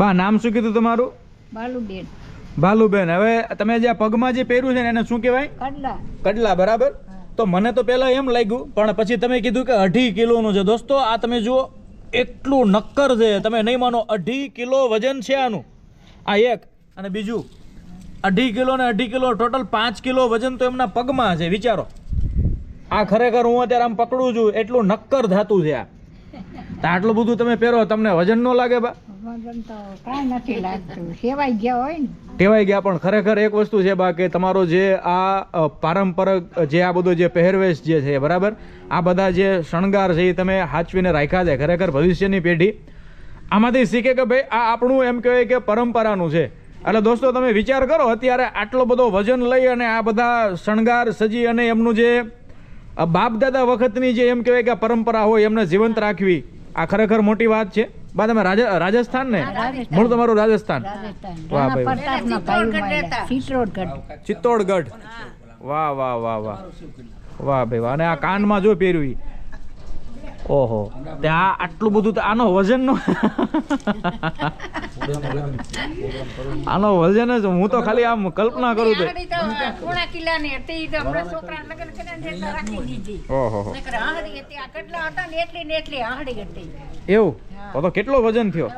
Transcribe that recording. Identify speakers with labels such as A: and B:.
A: બા નામ શું કીધું તમારું?
B: બાલુબેન.
A: ભાલુબેન હવે તમે જે પગમાં જે પહેર્યું છે ને એને શું કહેવાય?
B: કડલા.
A: કડલા બરાબર? તો મને તો પહેલા એમ લાગ્યું પણ પછી તમે કીધું કે અઢી કિલોનું છે. દોસ્તો આ તમે જુઓ એટલું નક્કર છે. તમે નહીં માનો અઢી કિલો વજન છે આનું. આ એક અને બીજું. અઢી કિલો ને અઢી કિલો ટોટલ પાંચ કિલો વજન તો એમના પગમાં છે વિચારો. આ ખરેખર હું અત્યારે આમ પકડું છું એટલું નક્કર ધાતું છે આ. તો આટલું બધું તમે પહેરો તમને વજન ન લાગે બા. ટેવાઈ ગયા પણ ખરેખર એક વસ્તુ છે બા, કે તમારો જે આ પારંપરક, જે આ બધો જે પહેરવેશ જે છે, બરાબર? આ બધા જે શણગાર છે એ તમે હાચવીને રાખ્યા છે. ખરેખર ભવિષ્યની પેઢી આમાંથી શીખે કે ભાઈ, આ આપણું એમ કહેવાય કે પરંપરાનું છે. એટલે દોસ્તો, તમે વિચાર કરો, અત્યારે આટલો બધો વજન લઈ અને આ બધા શણગાર સજી અને એમનું જે બાપ દાદા વખતની જે એમ કહેવાય કે પરંપરા હોય, એમને જીવંત રાખવી, આ ખરેખર મોટી વાત છે. બા તમે રાજ- રાજસ્થાન. ને મૂળ તમારું રાજસ્થાન. વાહ ભાઈ.
B: ચિત્રોડગઢ
A: ચિત્તોડગઢ વાહ વાહ વાહ વાહ. વાહ ભાઈ વાહ. અને આ કાનમાં જો પહેર્યું. ઓહો. તે આ આટલું બધું આનો વજન નો આનો વજન જ હું તો ખાલી આમ કલ્પના કરું
B: હતી
A: એવું? તો કેટલો વજન થયો?